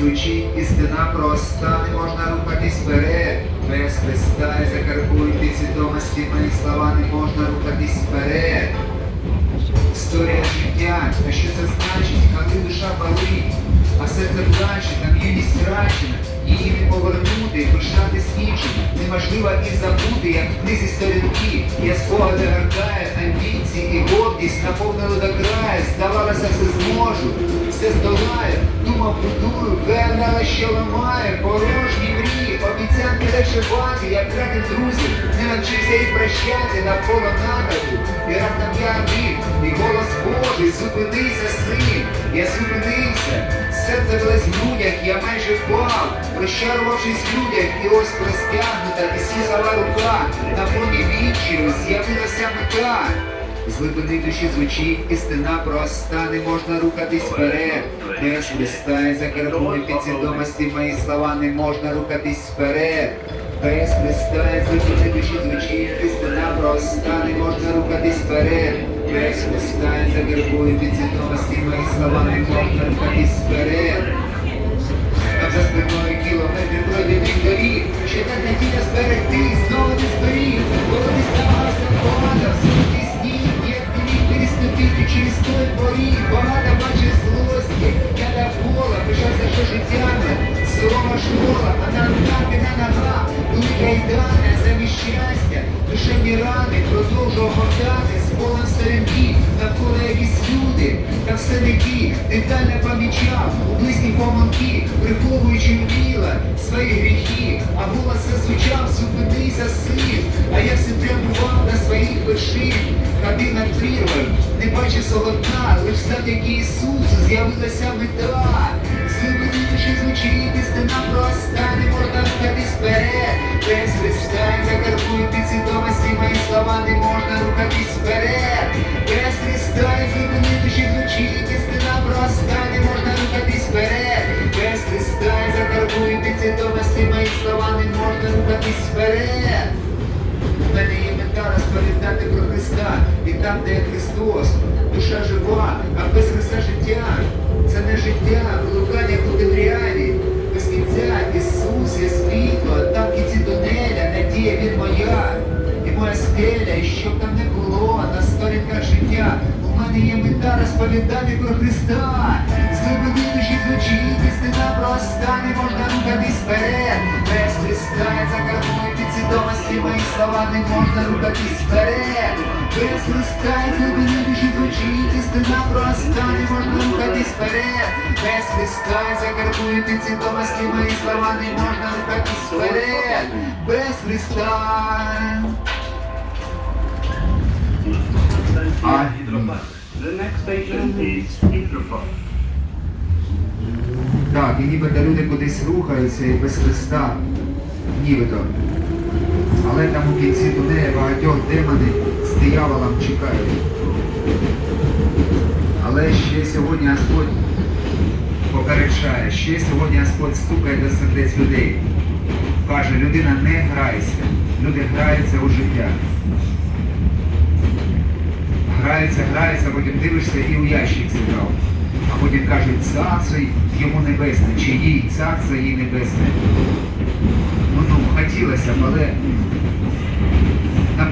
звучить істина проста, не можна рухатись вперед. Без Христа і закарбуйте свідомості, мої слова не можна рухатись вперед. Історія життя, а що це значить, коли душа болить, а серце плаче, там юність втрачена, її не повернути, пишатись іншим, неможливо і забути, як в книзі сторінки, я спогади гартаю, амбіції і гордість наповнили до краю, здавалося, все зможу, все здолаю, думав, будую, вигадала, що ламає, порожні мрії, обіцянки легше як втратив друзів, не навчився і прощати навколо нагляду, і раптом я обрів, і голос Божий, зупинися, син, я зупинився, серце билось в грудях, я майже впав, розчарувавшись в людях, і ось простягнута Ісусова рука, на фоні вічів з'явилася мета. З душі звучить істина проста, не можна рухатись вперед. Без Христа і закарбує підсвідомості мої слова, не можна рухатись вперед. Без Христа з душі звучить істина проста, не можна рухатись вперед. Без Христа і під підсвідомості мої слова, не можна і сперед. А за спиною кілометри пройдених доріг, ще так надія зберегти, знову не зберіг, коли не ставався свої гріхи, а голос звучав, зупинися, син, а я все прямував до своїх вершин, ходив над прірвою, не бачив свого дна, лиш завдяки Ісусу з'явилася мета. З глибини душі звучить істина проста, не можна рухатись вперед, без Христа і закарбує підсвідомості мої слова, не можна рухатись вперед, там, де Христос, душа жива, а без Христа життя. Це не життя, блукання у темряві, без кінця Ісус є світло, там в кінці тунеля, надія Він моя, і моя скеля, і щоб там не було на сторінках життя. У мене є мета розповідати про Христа. З глибини душі звучить істина проста, не можна рухатись вперед. Без Христа я закарбую підсвідомості мої слова, не можна рухатись вперед. Без Христа і з глибини душі звучить істина проста, не можна рухатись вперед. Без Христа я закарбую підсвідомості мої слова, не можна рухатись вперед. Без Христа. The next station is Hydrophone. Так, і нібито люди кудись рухаються і без Христа, нібито. Але там у кінці тунеля багатьох демонів дияволом чекають. Але ще сьогодні Господь попереджає, ще сьогодні Господь стукає до сердець людей. Каже, людина не грайся, люди граються у життя. Граються, граються, потім дивишся і у ящик зібрав. А потім кажуть, царство йому небесне, чи їй царство їй небесне. Ну, ну, хотілося б, але,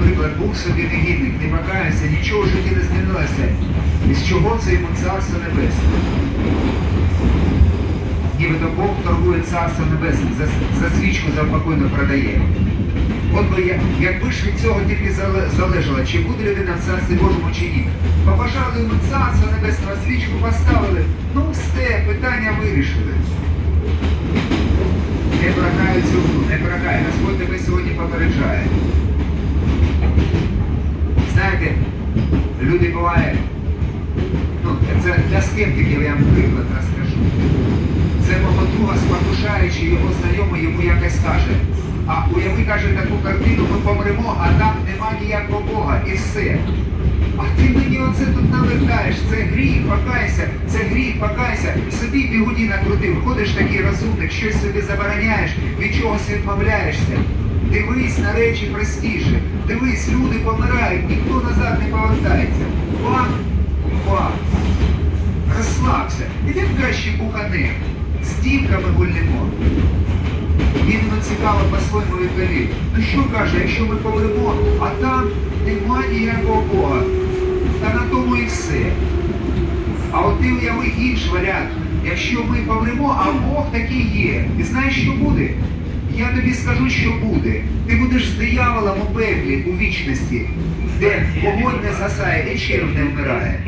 наприклад, був собі негідник, не покаявся, нічого в житті не змінилося. І з чого це йому царство небесне? Нібито Бог торгує царство небесне, за, за свічку завпокійно продає. От би якби ж від цього тільки залежало, чи буде людина в царстві Божому чи ні. Побажали йому царство небесного, свічку поставили, ну все, питання вирішили. Не програю цю не програю. Господь тебе сьогодні попереджає. Знаєте, люди бувають, ну, це для скептиків я вам приклад розкажу. Це мого друга спокушаючи його знайомий йому якось каже. А уяви, каже, таку картину, ми помремо, а там нема ніякого Бога і все. А ти мені оце тут навертаєш, це гріх, покайся, це гріх, покайся. Собі бігуді накрутив, ходиш такий розумник, щось собі забороняєш, від чогось відмовляєшся. Дивись на речі простіше. Дивись, люди помирають, повертається. Бах, бах. Розслабся. Іди краще бухани. з дівками гульнемо. Він ну, цікаво по-своєму відповів. Ну що каже, якщо ми помремо, а там нема ніякого Бога. Та на тому і все. А от ти уяви інший варіант. Якщо ми помремо, а Бог такий є. І знаєш, що буде? Я тобі скажу, що буде. Ти будеш з дияволом у пеклі, у вічності, де вогонь не згасає і черв не вмирає.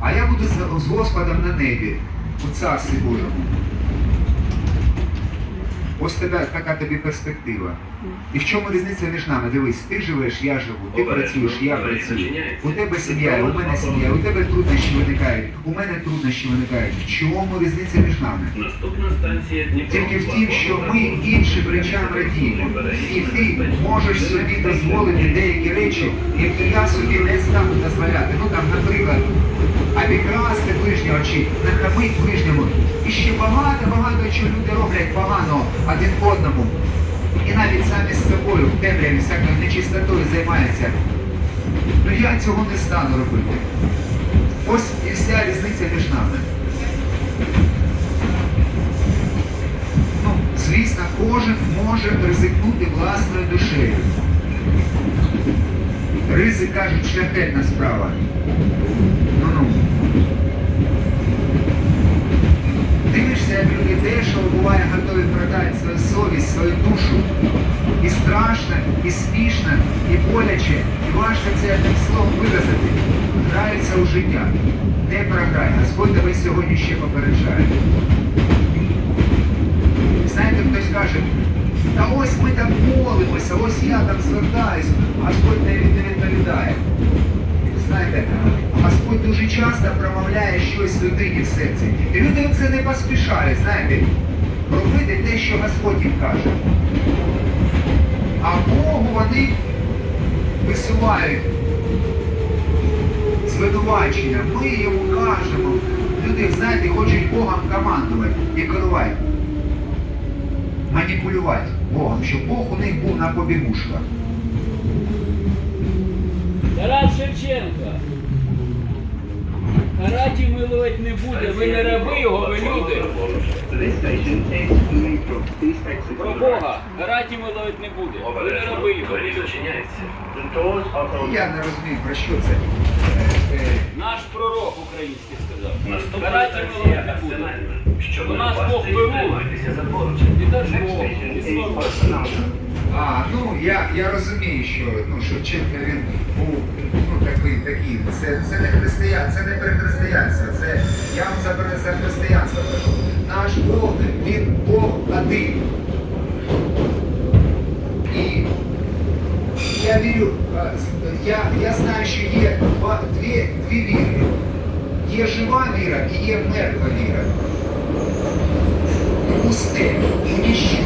А я буду з, з Господом на небі, у царстві Божому. Ось тебе, така тобі перспектива. І в чому різниця між нами? Дивись, ти живеш, я живу, ти працюєш, я працюю. У тебе сім'я, у мене сім'я, у тебе труднощі виникають, у мене труднощі виникають. В чому різниця між нами? Наступна станція. Тільки в тім, що ми іншим речам радіємо. І ти можеш собі дозволити деякі речі, які я собі не стану дозволяти. Ну там, наприклад, обікрасти ближнього чи нахамить ближньому. І ще багато-багато чого люди роблять погано один одному. І навіть самі з собою в темряві всякою нечистотою займаються. Ну я цього не стану робити. Ось і вся різниця між нами. Ну, звісно, кожен може ризикнути власною душею. Ризик, кажуть, шляхетна справа. Боляче, і важко це одним словом виразити. Граються у життя. Не програй. Господь тебе сьогодні ще попереджає. Знаєте, хтось каже, та ось ми там молимося, ось я там звертаюсь, а Господь не відповідає. Знаєте, Господь дуже часто промовляє щось людині в серці. І люди це не поспішають, знаєте, робити те, що Господь їм каже. А Богу вони висувають звинувачення. Ми йому кажемо. Люди, знаєте, хочуть Богом командувати і керувати маніпулювати Богом, щоб Бог у них був на побігушках. Тарас Шевченко. Караті милувати не буде, ви не раби його, ви люди. Про Бога. Караті милувати не буде. Ви не раби його, ви люди. Я не розумію, про що це. Е, е, Наш пророк український сказав. Станція милувати не буде. У нас Бог поручень. І Бог, і. Арсенальна. А, ну я, я розумію, що ну, Шевченко він був ну, такий, такий. Це, це не християн, це не перехристиянство, це я вам за, за християнство кажу. Наш Бог, він Бог один. І я вірю, я, я знаю, що є два, дві, дві віри. Є жива віра і є мертва віра. Пусте, у ніщо.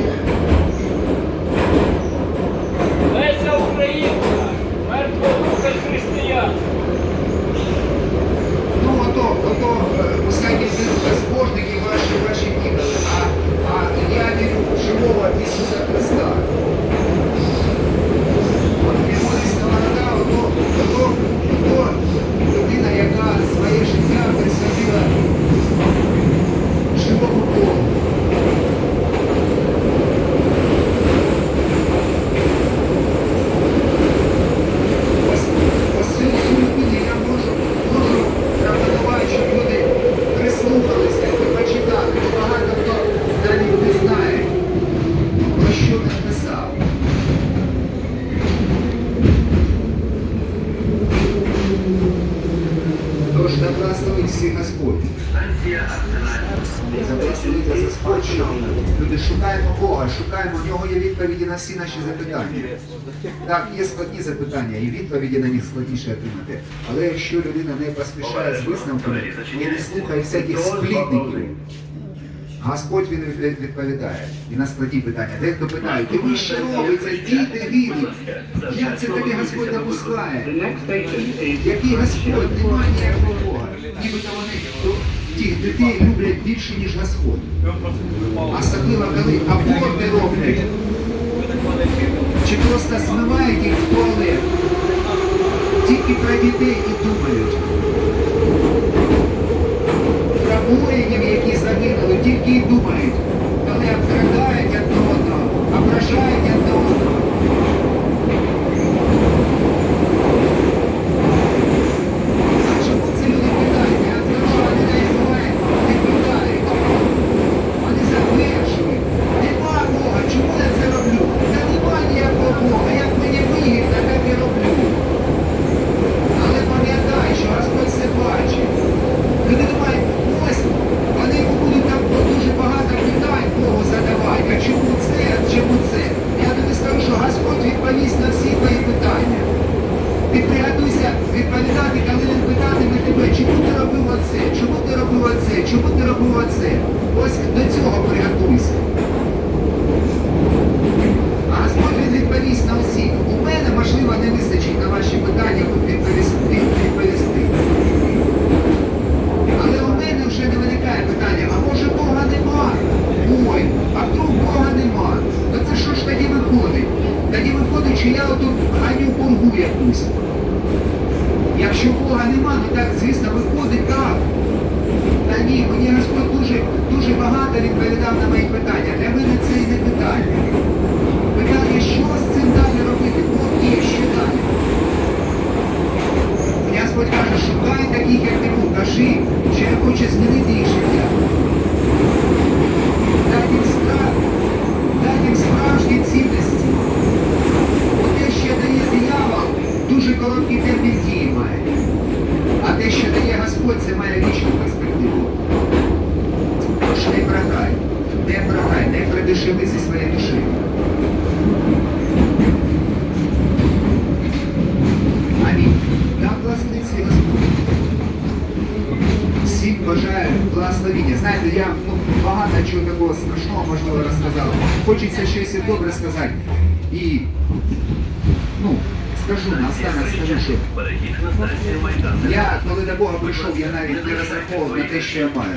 Леся Українка, мертва духа християнства. Ну, ото, ото, е, пускай не безбожники ваші, ваші ідоли, а, а я вірю в живого Ісуса Христа. От Григорій Сковорода, ото, ото, ото людина, яка своє життя присвятила живому Богу. Ось, ось цю цю людину я можу, можу рекомендувати, щоб люди прислухалися і почитати. Бо Багато хто навіть не знає, про що він писав. Тож да благословить всіх Господь. Станція за спадщину. Люди, шукаємо Бога, шукаємо, у нього є відповіді на всі наші запитання. Так, є складні запитання, і відповіді на них складніше отримати. Але якщо людина не поспішає з висновками і не слухає всяких сплітників, Господь він відповідає і на складні питання. Дехто питає, ти що робиться, діти гинуть? Як це тобі Господь допускає? Який Господь, немає ніякого Бога. Нібито вони тих дітей люблять більше, ніж Господь. Особливо, коли аборти роблять. Чи просто змивають їх в туалет. Тільки про дітей і думають. Про воїнів, які за загинули, тільки і думають, коли обкрадають одне одного, ображають одне одного. А чому це люди питають? Я скажу, що вони не буває, не питають. Вони завершують. Нема Бога, чому я це роблю? Та нема ніякого Бога, як мені вигідно, так і роблю. Але пам'ятай, що Господь все бачить. Люди думають, ось, вони йому будуть там дуже багато питань Богу задавати. А чому це, а чому це? Я тобі скажу, що Господь відповість на всі твої питання. Ти приготуйся відповідати, коли він питатиме тебе, чому ти робив оце, чому ти чому ти робив оце. Ось до цього приготуйся. А Господь відповість на усі. У мене, можливо, не вистачить на ваші питання відповісти. відповісти. Але у мене вже не виникає питання, а може Бога нема? Ой, а вдруг Бога нема? То це що ж тоді виходить? Тоді виходить, що я отут ганю пургу якусь. Якщо Бога нема, то так, звісно, виходить так. Ні, мені Господь дуже, дуже багато відповідав на мої питання. Для мене це і не питання. Питання, що з цим далі робити? Бог є, що далі? Мені Господь каже, шукай таких, як ти був, кажи, що я хочу змінити їх життя. Дай їм справ, дай їм справжні цінності. Бо те, що дає диявол, дуже короткий термін дії має. А те, що дає Господь, це має вічну перспективу. Тож не програй, не програй, не придушили зі своєю душею. Амінь. Да благословить свій Господь. Всім бажаю благословіння. Знаєте, я ну, багато чого такого страшного можливо розказав. Хочеться щось і добре сказати. І ну, скажу, наостанок скажу, що я, коли до Бога прийшов, я навіть не розраховував на те, що я маю.